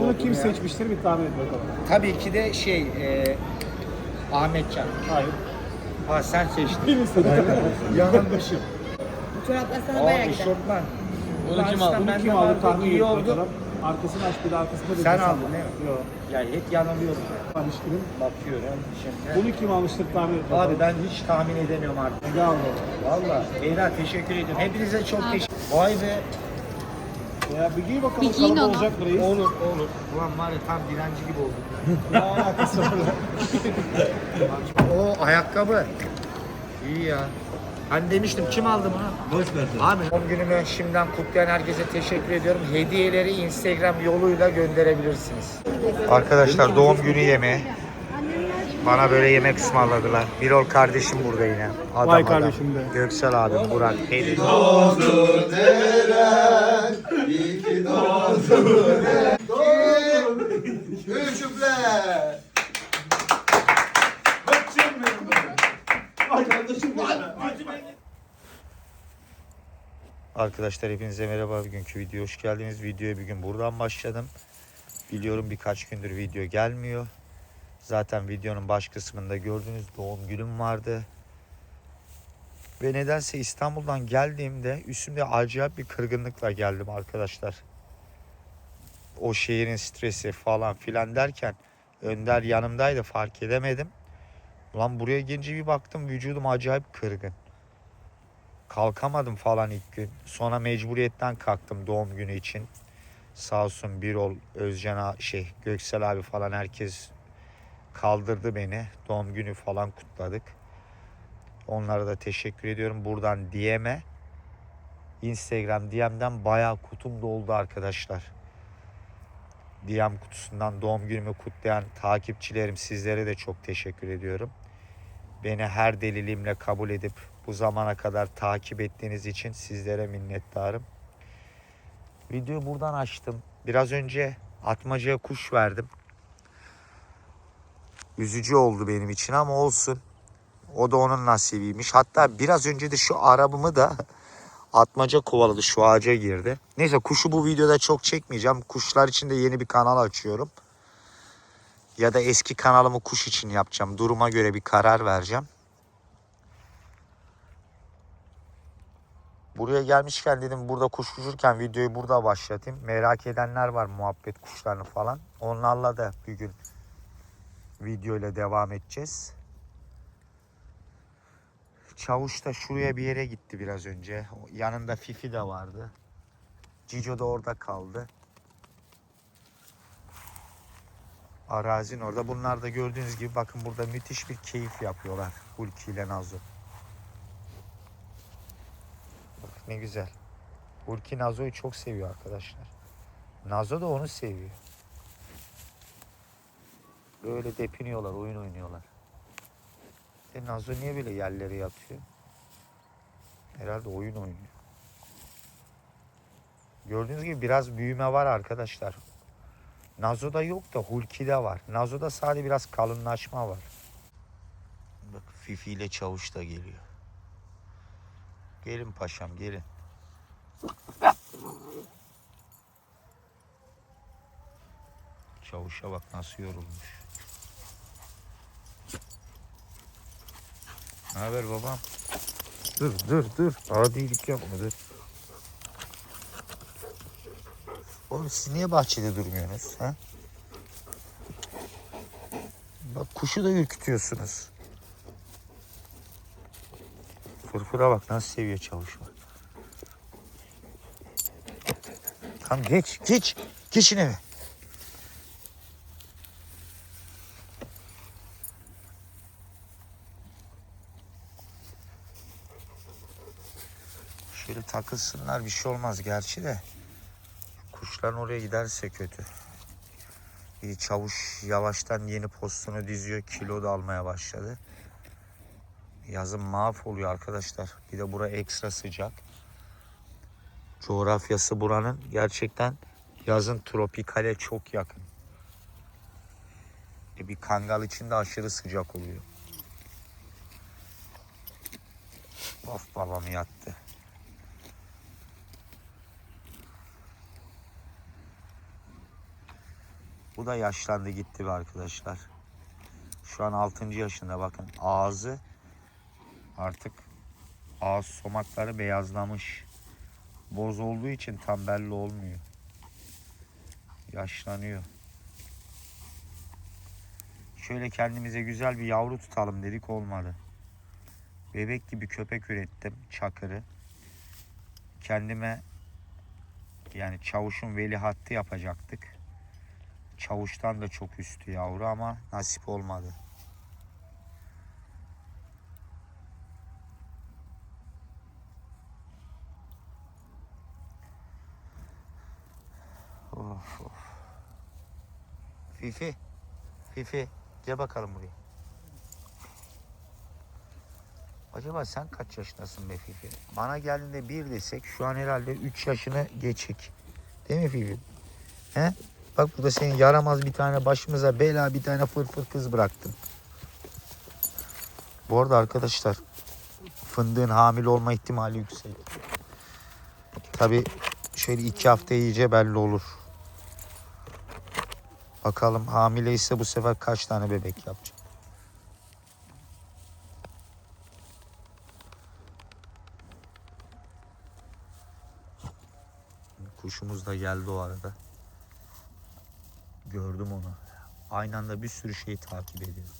Bunu kim ya. seçmiştir bir tahmin et bakalım. Tabii ki de şey e, Ahmetcan. Hayır. Ha sen seçtin. Kim istedi? Yanılmışım. Bu çoraplar sana Aa bayağı gider. eşofman. Bunu kim aldı? Bunu kim aldı tahmin et bakalım. Arkasını aç bir de arkasında bir Sen aldın değil mi? Yok. Ya hep yanılıyorum. Alışkınım. Bakıyorum şimdi. Bunu kim almıştır tahmin et bakalım. Abi ben hiç tahmin edemiyorum artık. Ne aldı? Valla Beyler teşekkür ediyorum. Hepinize çok teşekkür Vay be. Ya bir giy bakalım. Bir giyin onu. olacak reis? Olur olur. Ulan var ya tam direnci gibi olduk. Ne alakası var? O ayakkabı. İyi ya. Hani demiştim kim aldı bunu? Boş ver. Abi son günümü şimdiden kutlayan herkese teşekkür ediyorum. Hediyeleri Instagram yoluyla gönderebilirsiniz. Arkadaşlar doğum günü yemeği. Bana böyle yemek ısmarladılar. Birol kardeşim burada yine. Adam Vay adam. kardeşim de. Göksel abim, Burak, Pelin. Arkadaşlar hepinize merhaba. Bugünkü video hoş geldiniz. Videoya bir gün buradan başladım. Biliyorum birkaç gündür video gelmiyor. Zaten videonun baş kısmında gördüğünüz doğum günüm vardı. Ve nedense İstanbul'dan geldiğimde üstümde acayip bir kırgınlıkla geldim arkadaşlar. O şehrin stresi falan filan derken Önder yanımdaydı fark edemedim. Ulan buraya gelince bir baktım vücudum acayip kırgın. Kalkamadım falan ilk gün. Sonra mecburiyetten kalktım doğum günü için. Sağ olsun Birol, Özcan şey Göksel abi falan herkes kaldırdı beni. Doğum günü falan kutladık. Onlara da teşekkür ediyorum. Buradan DM'e Instagram DM'den bayağı kutum doldu arkadaşlar. DM kutusundan doğum günümü kutlayan takipçilerim sizlere de çok teşekkür ediyorum. Beni her deliliğimle kabul edip bu zamana kadar takip ettiğiniz için sizlere minnettarım. Videoyu buradan açtım. Biraz önce atmacaya kuş verdim. Üzücü oldu benim için ama olsun. O da onun nasibiymiş. Hatta biraz önce de şu arabamı da atmaca kovaladı. Şu ağaca girdi. Neyse kuşu bu videoda çok çekmeyeceğim. Kuşlar için de yeni bir kanal açıyorum. Ya da eski kanalımı kuş için yapacağım. Duruma göre bir karar vereceğim. Buraya gelmişken dedim burada kuş uçurken videoyu burada başlatayım. Merak edenler var muhabbet kuşlarını falan. Onlarla da bir gün videoyla devam edeceğiz. Çavuş da şuraya bir yere gitti biraz önce. Yanında Fifi de vardı. Cico da orada kaldı. Arazin orada. Bunlar da gördüğünüz gibi bakın burada müthiş bir keyif yapıyorlar. Hulki ile Nazo. Bak ne güzel. Hulki Nazo'yu çok seviyor arkadaşlar. Nazo da onu seviyor. Böyle depiniyorlar, oyun oynuyorlar. E Nazo niye böyle yerlere yatıyor? Herhalde oyun oynuyor. Gördüğünüz gibi biraz büyüme var arkadaşlar. Nazo'da yok da Hulki'de var. Nazo'da sadece biraz kalınlaşma var. Bak Fifi ile Çavuş da geliyor. Gelin paşam gelin. Çavuşa bak nasıl yorulmuş. Ne haber babam? Dur dur dur. Adilik yapma dur. Oğlum siz niye bahçede durmuyorsunuz? Ha? Bak kuşu da ürkütüyorsunuz. Fırfıra bak nasıl seviyor çavuş bak. Tamam geç geç. Geçin eve. Şöyle takılsınlar bir şey olmaz gerçi de. Kuşların oraya giderse kötü. İyi çavuş yavaştan yeni postunu diziyor. Kilo da almaya başladı. Yazın mahvoluyor arkadaşlar. Bir de bura ekstra sıcak. Coğrafyası buranın gerçekten yazın tropikale çok yakın. E bir kangal için de aşırı sıcak oluyor. Of babam yattı. Bu da yaşlandı gitti be arkadaşlar. Şu an 6. yaşında bakın ağzı artık ağız somakları beyazlamış. Boz olduğu için tam belli olmuyor. Yaşlanıyor. Şöyle kendimize güzel bir yavru tutalım dedik olmadı. Bebek gibi köpek ürettim çakırı. Kendime yani çavuşun velihattı yapacaktık. Çavuştan da çok üstü yavru ama nasip olmadı. Of of. Fifi. Fifi. Gel bakalım buraya. Acaba sen kaç yaşındasın be Fifi? Bana geldiğinde bir desek şu an herhalde 3 yaşını geçik. Değil mi Fifi? He? Bak burada senin yaramaz bir tane başımıza bela bir tane fırfır kız bıraktın. Bu arada arkadaşlar fındığın hamile olma ihtimali yüksek. Tabi şöyle iki hafta iyice belli olur. Bakalım hamile ise bu sefer kaç tane bebek yapacak. Kuşumuz da geldi o arada. Gördüm onu. Aynı anda bir sürü şeyi takip ediyorum.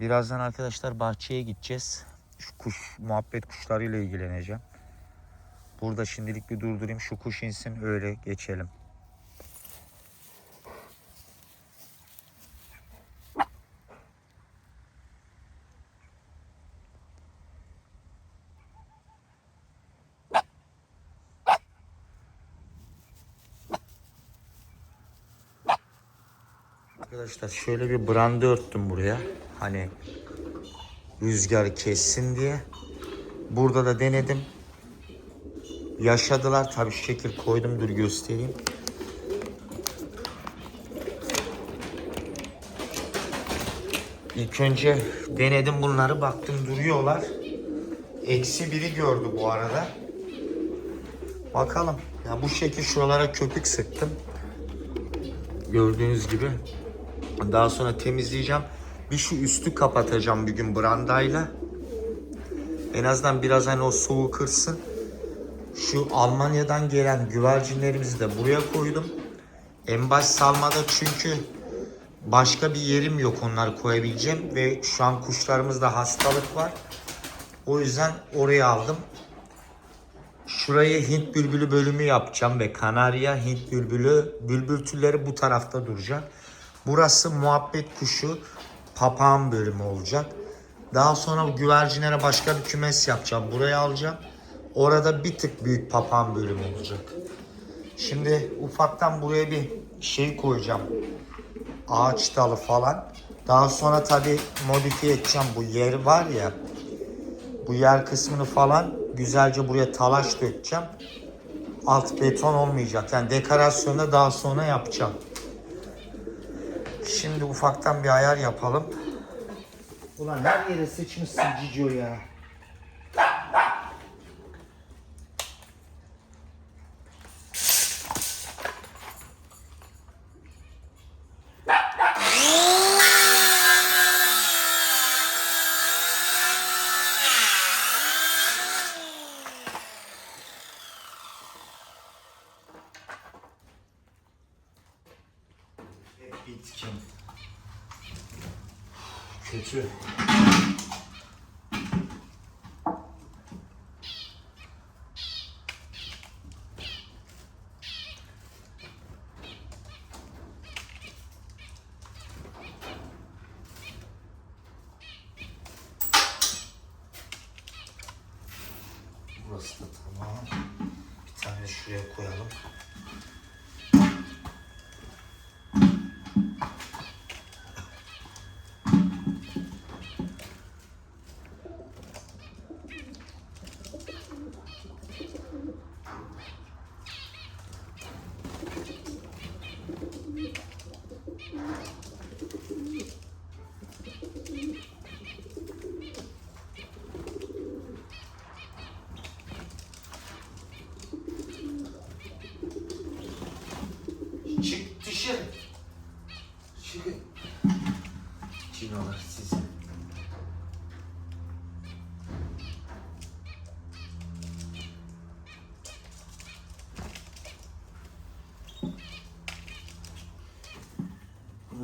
Birazdan arkadaşlar bahçeye gideceğiz. Şu kuş muhabbet kuşlarıyla ilgileneceğim. Burada şimdilik bir durdurayım. Şu kuş insin öyle geçelim. Arkadaşlar şöyle bir branda örttüm buraya. Hani rüzgar kessin diye. Burada da denedim. Yaşadılar tabii şu şekil koydum dur göstereyim. İlk önce denedim bunları baktım duruyorlar. Eksi biri gördü bu arada. Bakalım. Ya bu şekil şuralara köpük sıktım. Gördüğünüz gibi. Daha sonra temizleyeceğim. Bir şu üstü kapatacağım bir gün brandayla. En azından biraz hani o soğuğu kırsın. Şu Almanya'dan gelen güvercinlerimizi de buraya koydum. En baş salmada çünkü başka bir yerim yok onları koyabileceğim ve şu an kuşlarımızda hastalık var. O yüzden oraya aldım. Şurayı Hint bülbülü bölümü yapacağım ve Kanarya Hint bülbülü bülbül türleri bu tarafta duracak. Burası muhabbet kuşu papağan bölümü olacak. Daha sonra bu güvercinlere başka bir kümes yapacağım. Buraya alacağım. Orada bir tık büyük papağan bölümü olacak. Şimdi ufaktan buraya bir şey koyacağım. Ağaç dalı falan. Daha sonra tabi modifiye edeceğim bu yer var ya. Bu yer kısmını falan güzelce buraya talaş dökeceğim. Alt beton olmayacak. Yani dekorasyonu daha sonra yapacağım. Şimdi ufaktan bir ayar yapalım. Ulan her yere sıçmışsın Cicio ya. Hep bitkin. Kötü. Burası da tamam. Bir tane şuraya koyalım.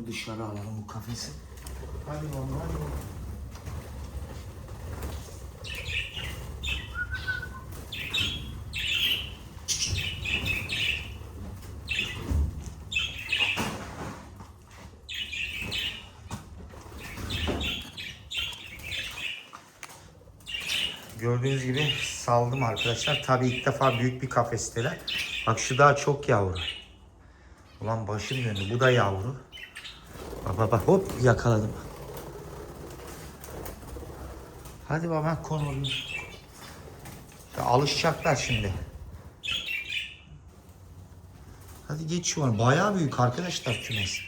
Dışarı alalım bu kafesi. Hadi oğlum hadi oğlum. Gördüğünüz gibi saldım arkadaşlar. Tabii ilk defa büyük bir kafesteler. Bak şu daha çok yavru. Ulan başım döndü. Bu da yavru. Bak bak hop yakaladım. Hadi baba konu Ya alışacaklar şimdi. Hadi geç şu an. Bayağı büyük arkadaşlar kümes.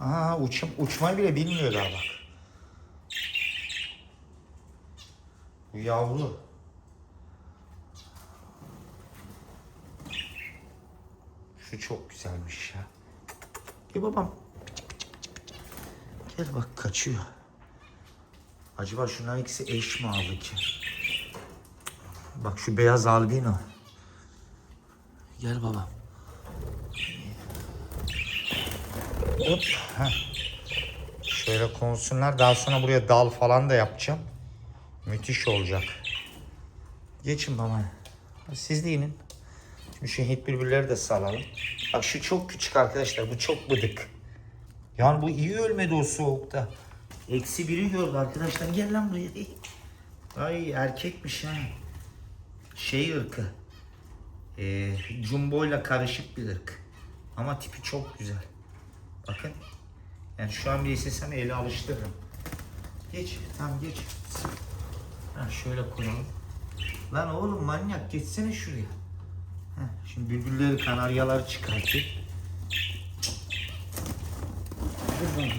Aa uçum, uçmayı bile bilmiyor daha bak. Bu yavru. Şu çok güzelmiş ya. Gel babam. Gel bak kaçıyor. Acaba şunların ikisi eş mi aldı ki? Bak şu beyaz albino. Gel babam. Hop. heh. Şöyle konsunlar. Daha sonra buraya dal falan da yapacağım. Müthiş olacak. Geçin baba. Siz de inin. Şimdi şu Hint bülbülleri de salalım. Bak şu çok küçük arkadaşlar. Bu çok bıdık. Yani bu iyi ölmedi o soğukta. Eksi biri gördü arkadaşlar. Gel lan buraya. Ay erkekmiş ha. Şey ırkı. Ee, jumbo ile karışık bir ırk. Ama tipi çok güzel. Bakın. Yani şu an bir istesem ele alıştırırım. Geç. Tamam geç. Ha, şöyle koyalım. Lan oğlum manyak geçsene şuraya. Heh, şimdi bülbülleri kanaryaları çıkartayım. Bakayım.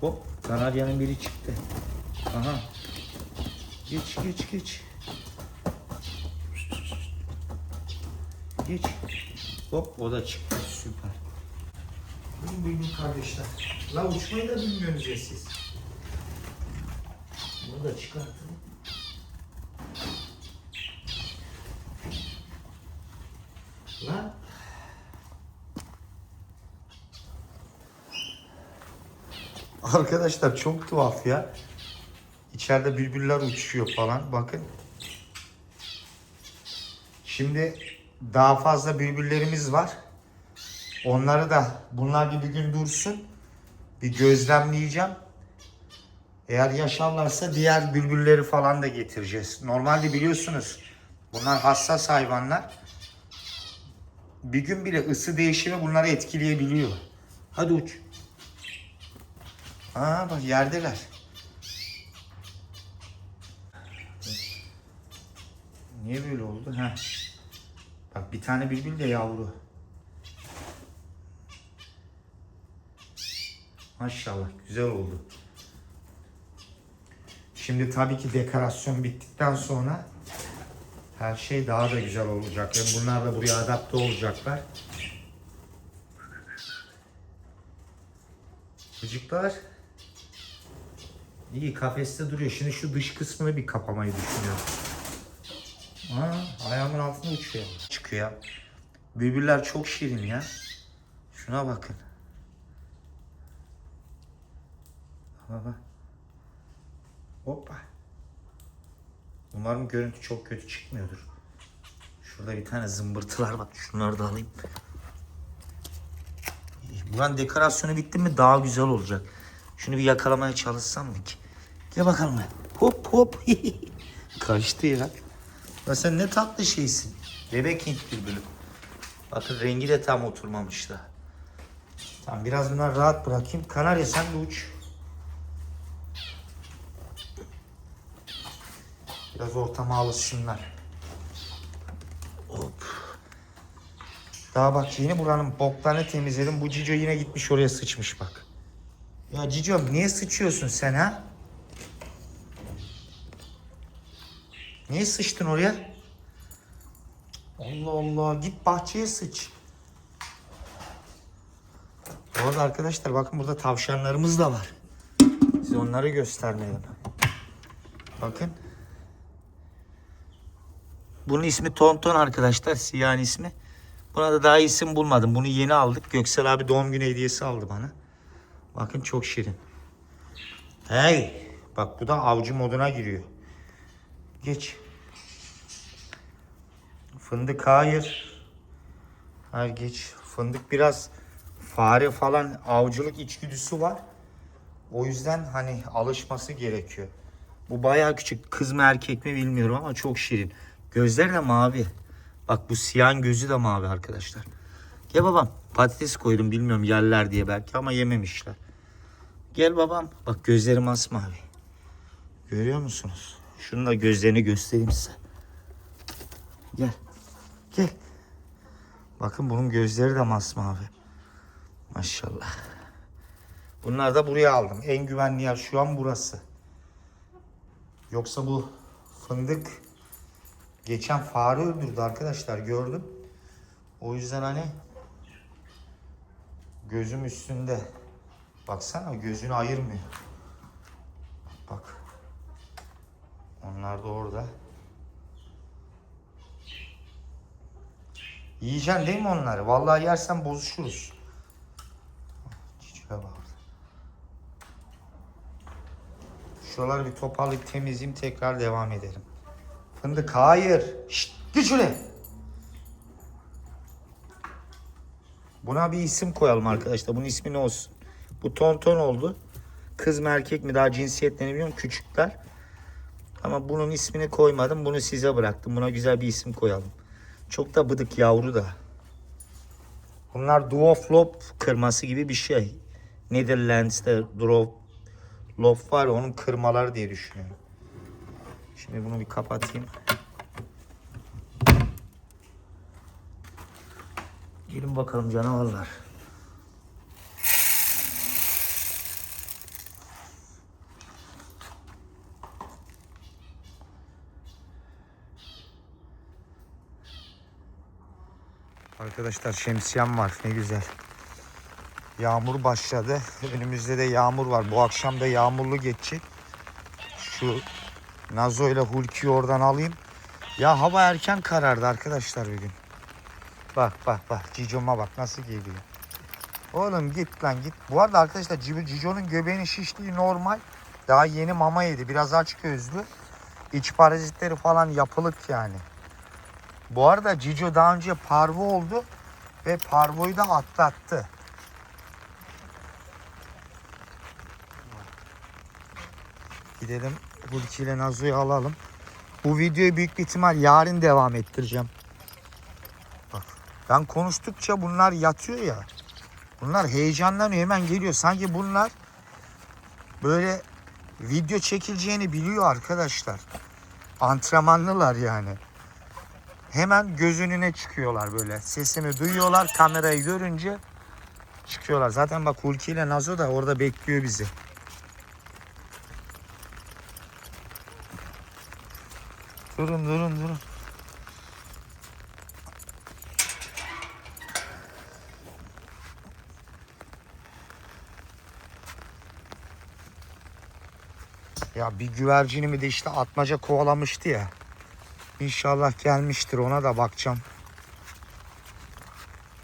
Hop kanaryanın biri çıktı. Aha. Geç geç geç. Geç. Hop o da çıktı süper. Buyurun buyurun kardeşler. La uçmayı da bilmiyorsunuz ya siz. Bunu da çıkartın. Arkadaşlar çok tuhaf ya. İçeride bülbüller uçuyor falan. Bakın. Şimdi daha fazla bülbüllerimiz var. Onları da bunlar bir gün dursun. Bir gözlemleyeceğim. Eğer yaşarlarsa diğer bülbülleri falan da getireceğiz. Normalde biliyorsunuz bunlar hassas hayvanlar. Bir gün bile ısı değişimi bunları etkileyebiliyor. Hadi uç. Aa bak yerdeler. Niye böyle oldu? Ha. Bak bir tane bülbül de yavru. Maşallah güzel oldu. Şimdi tabii ki dekorasyon bittikten sonra her şey daha da güzel olacak. Yani bunlar da buraya adapte olacaklar. Çocuklar iyi kafeste duruyor. Şimdi şu dış kısmını bir kapamayı düşünüyorum. Aa, ayağımın altında uçuyor. Çıkıyor. Bülbüller çok şirin ya. Şuna bakın. Baba. Hoppa. Umarım görüntü çok kötü çıkmıyordur. Şurada bir tane zımbırtılar var. Şunları da alayım. Buranın dekorasyonu bitti mi daha güzel olacak. Şunu bir yakalamaya çalışsam mı ki? Gel bakalım. be. Hop hop. Kaçtı ya. Ya sen ne tatlı şeysin. Bebek Hint bülbülü. Bakın rengi de tam oturmamış da. Tamam biraz bunları rahat bırakayım. Kanarya sen de uç. Biraz ortama alışsınlar. Hop. Daha bak yeni buranın boklarını temizledim. Bu Cico yine gitmiş oraya sıçmış bak. Ya Cico niye sıçıyorsun sen ha? Niye sıçtın oraya? Allah Allah git bahçeye sıç. Bu arada arkadaşlar bakın burada tavşanlarımız da var. Size onları göstermeyelim. Bakın. Bunun ismi Tonton arkadaşlar. Siyahın ismi. Buna da daha isim bulmadım. Bunu yeni aldık. Göksel abi doğum günü hediyesi aldı bana. Bakın çok şirin. Hey! Bak bu da avcı moduna giriyor. Geç. Fındık hayır. Hayır geç. Fındık biraz fare falan avcılık içgüdüsü var. O yüzden hani alışması gerekiyor. Bu bayağı küçük. Kız mı erkek mi bilmiyorum ama çok şirin. Gözleri de mavi. Bak bu siyahın gözü de mavi arkadaşlar. Gel babam. Patates koydum bilmiyorum yerler diye belki ama yememişler. Gel babam. Bak gözleri masmavi. Görüyor musunuz? Şunun da gözlerini göstereyim size. Gel. Gel. Bakın bunun gözleri de masmavi. Maşallah. Bunlar da buraya aldım. En güvenli yer şu an burası. Yoksa bu fındık geçen fare öldürdü arkadaşlar gördüm. O yüzden hani gözüm üstünde. Baksana gözünü ayırmıyor. Bak. Onlar da orada. Yiyeceksin değil mi onları? Vallahi yersen bozuşuruz. Çiçeğe bak. Şuraları bir toparlayıp temizleyeyim tekrar devam edelim. Fındık hayır. Şşt git şuraya. Buna bir isim koyalım arkadaşlar. Bunun ismi ne olsun? Bu tonton oldu. Kız mı erkek mi daha cinsiyetlerini bilmiyorum. Küçükler. Ama bunun ismini koymadım. Bunu size bıraktım. Buna güzel bir isim koyalım. Çok da bıdık yavru da. Bunlar Duoflop kırması gibi bir şey. Netherlands'te Duoflop var onun kırmaları diye düşünüyorum. Şimdi bunu bir kapatayım. Gelin bakalım canavarlar. Arkadaşlar şemsiyem var ne güzel. Yağmur başladı. Önümüzde de yağmur var. Bu akşam da yağmurlu geçecek. Şu Nazo ile Hulki'yi oradan alayım. Ya hava erken karardı arkadaşlar bugün. Bak bak bak Cico'ma bak nasıl geliyor. Oğlum git lan git. Bu arada arkadaşlar Cico- Cico'nun göbeğinin şişliği normal. Daha yeni mama yedi. Biraz aç gözlü. İç parazitleri falan yapılık yani. Bu arada Cico daha önce parvo oldu ve parvoyu da atlattı. Gidelim Hulki ile Nazo'yu alalım. Bu videoyu büyük bir ihtimal yarın devam ettireceğim. Bak ben konuştukça bunlar yatıyor ya. Bunlar heyecanlanıyor hemen geliyor. Sanki bunlar böyle video çekileceğini biliyor arkadaşlar. Antrenmanlılar yani. Hemen göz önüne çıkıyorlar böyle. Sesimi duyuyorlar kamerayı görünce çıkıyorlar. Zaten bak Hulki ile Nazo da orada bekliyor bizi. Durun durun durun. Ya bir güvercinimi de işte atmaca kovalamıştı ya. İnşallah gelmiştir ona da bakacağım.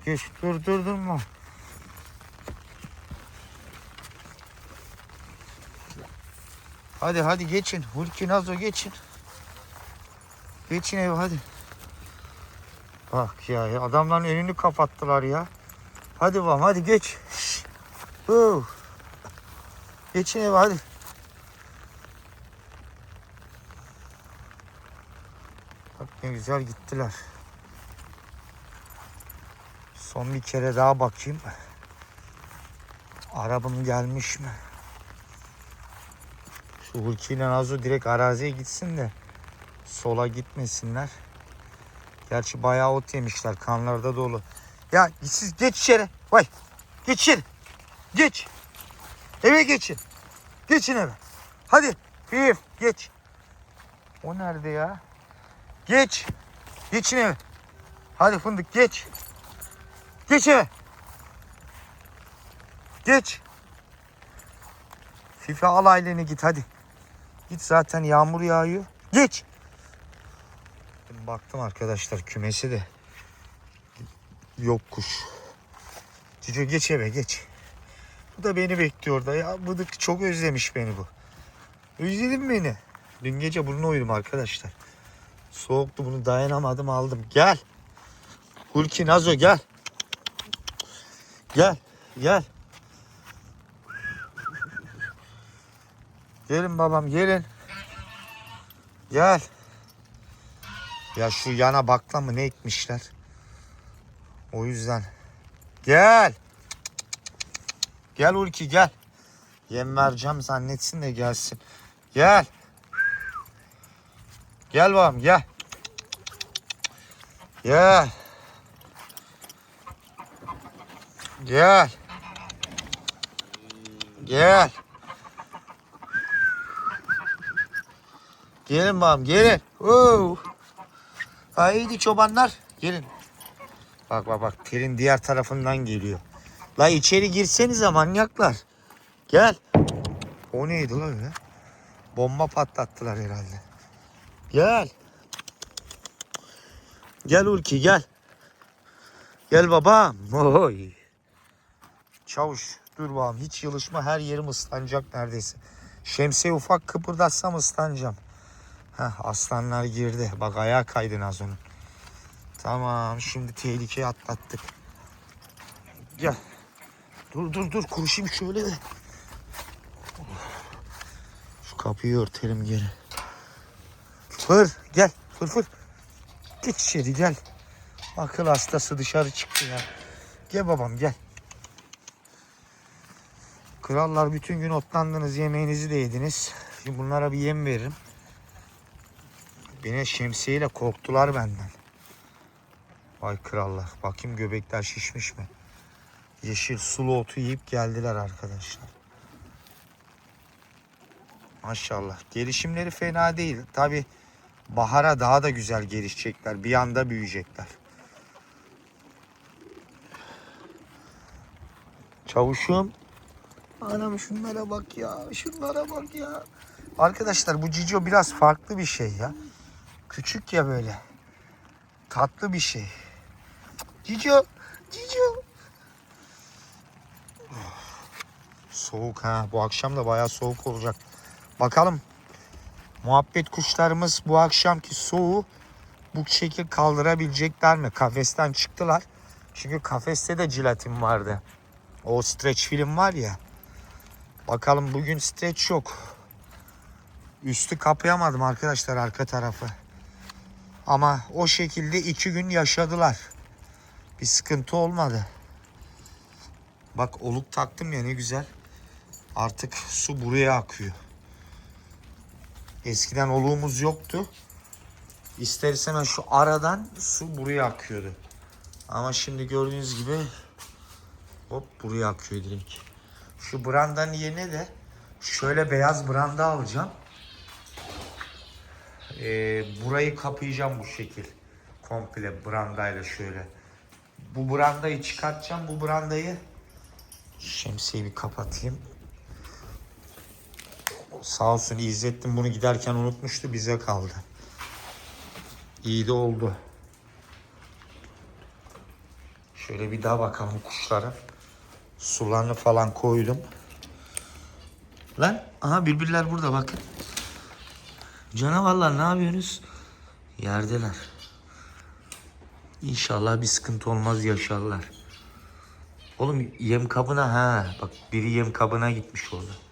Geç dur dur durma. Hadi hadi geçin. Hulki Nazo geçin. Geçin eve hadi. Bak ya adamların önünü kapattılar ya. Hadi babam hadi geç. Geçin eve hadi. Bak ne güzel gittiler. Son bir kere daha bakayım. Arabam gelmiş mi? Şu Hulki ile Nazo direkt araziye gitsin de sola gitmesinler. Gerçi bayağı ot yemişler. Kanları da dolu. Ya siz geç içeri. Vay. Geç içeri. Geç. Eve geçin. Geçin eve. Hadi. Bir geç. O nerede ya? Geç. Geçin eve. Hadi fındık geç. Geç eve. Geç. Fifi al aileni git hadi. Git zaten yağmur yağıyor. Geç. Baktım arkadaşlar kümesi de yok kuş. Cico geç eve geç. Bu da beni bekliyor orada ya. Bıdık çok özlemiş beni bu. Özledin beni? Dün gece bunu uyudum arkadaşlar. Soğuktu bunu dayanamadım aldım. Gel. Hulki Nazo gel. Gel. Gel. Gelin babam gelin. Gel. Ya şu yana bakla mı ne ekmişler? O yüzden. Gel. Gel Ulki gel. Yem vereceğim zannetsin de gelsin. Gel. Gel babam gel. Gel. Gel. Gel. Gelin babam gelin. Oo. Haydi çobanlar gelin. Bak bak bak telin diğer tarafından geliyor. La içeri girsenize manyaklar. Gel. O neydi la öyle? Bomba patlattılar herhalde. Gel. Gel Ulki gel. Gel babam. Oy. Çavuş dur babam hiç yılışma her yerim ıslanacak neredeyse. Şemsiye ufak kıpırdatsam ıslanacağım. Heh, aslanlar girdi. Bak ayağa kaydın az onun. Tamam şimdi tehlikeyi atlattık. Gel. Dur dur dur kuruşayım şöyle de. Şu kapıyı örtelim geri. Fır gel fır fır. Geç içeri gel. Akıl hastası dışarı çıktı ya. Gel babam gel. Krallar bütün gün otlandınız yemeğinizi de yediniz. Şimdi bunlara bir yem veririm. Beni şemsiyeyle korktular benden. Vay krallar. Bakayım göbekler şişmiş mi? Yeşil sulu otu yiyip geldiler arkadaşlar. Maşallah. Gelişimleri fena değil. Tabi bahara daha da güzel gelişecekler. Bir anda büyüyecekler. Çavuşum. Anam şunlara bak ya. Şunlara bak ya. Arkadaşlar bu cico biraz farklı bir şey ya. Küçük ya böyle. Tatlı bir şey. Cico. Cico. Soğuk ha. Bu akşam da bayağı soğuk olacak. Bakalım. Muhabbet kuşlarımız bu akşamki soğuğu bu şekil kaldırabilecekler mi? Kafesten çıktılar. Çünkü kafeste de jilatin vardı. O stretch film var ya. Bakalım bugün stretch yok. Üstü kapayamadım arkadaşlar arka tarafı. Ama o şekilde iki gün yaşadılar. Bir sıkıntı olmadı. Bak oluk taktım ya ne güzel. Artık su buraya akıyor. Eskiden oluğumuz yoktu. İster istemez şu aradan su buraya akıyordu. Ama şimdi gördüğünüz gibi hop buraya akıyor direkt. Şu brandanın yerine de şöyle beyaz branda alacağım. Ee, burayı kapayacağım bu şekil. Komple brandayla şöyle. Bu brandayı çıkartacağım. Bu brandayı şemsiyeyi bir kapatayım. Sağ olsun İzzettin bunu giderken unutmuştu bize kaldı. İyi de oldu. Şöyle bir daha bakalım kuşlara. Sularını falan koydum. Lan aha birbirler burada bakın. Canavarlar ne yapıyorsunuz? Yerdeler. İnşallah bir sıkıntı olmaz yaşarlar. Oğlum yem kabına ha bak biri yem kabına gitmiş orada.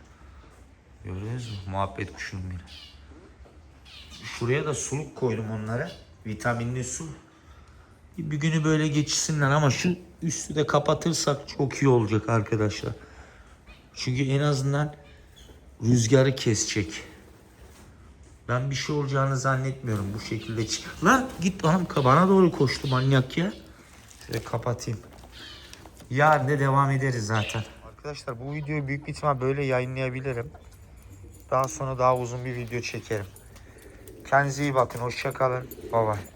Görüyorsunuz mu? Muhabbet kuşunun biri. Şuraya da suluk koydum onlara. Vitaminli su. Bir günü böyle geçsinler ama şu üstü de kapatırsak çok iyi olacak arkadaşlar. Çünkü en azından rüzgarı kesecek. Ben bir şey olacağını zannetmiyorum bu şekilde. Lan git bana, bana doğru koştu manyak ya. Şöyle kapatayım. Yarın da devam ederiz zaten. Arkadaşlar bu videoyu büyük bir ihtimal böyle yayınlayabilirim. Daha sonra daha uzun bir video çekerim. Kendinize iyi bakın. Hoşça kalın. Bye bye.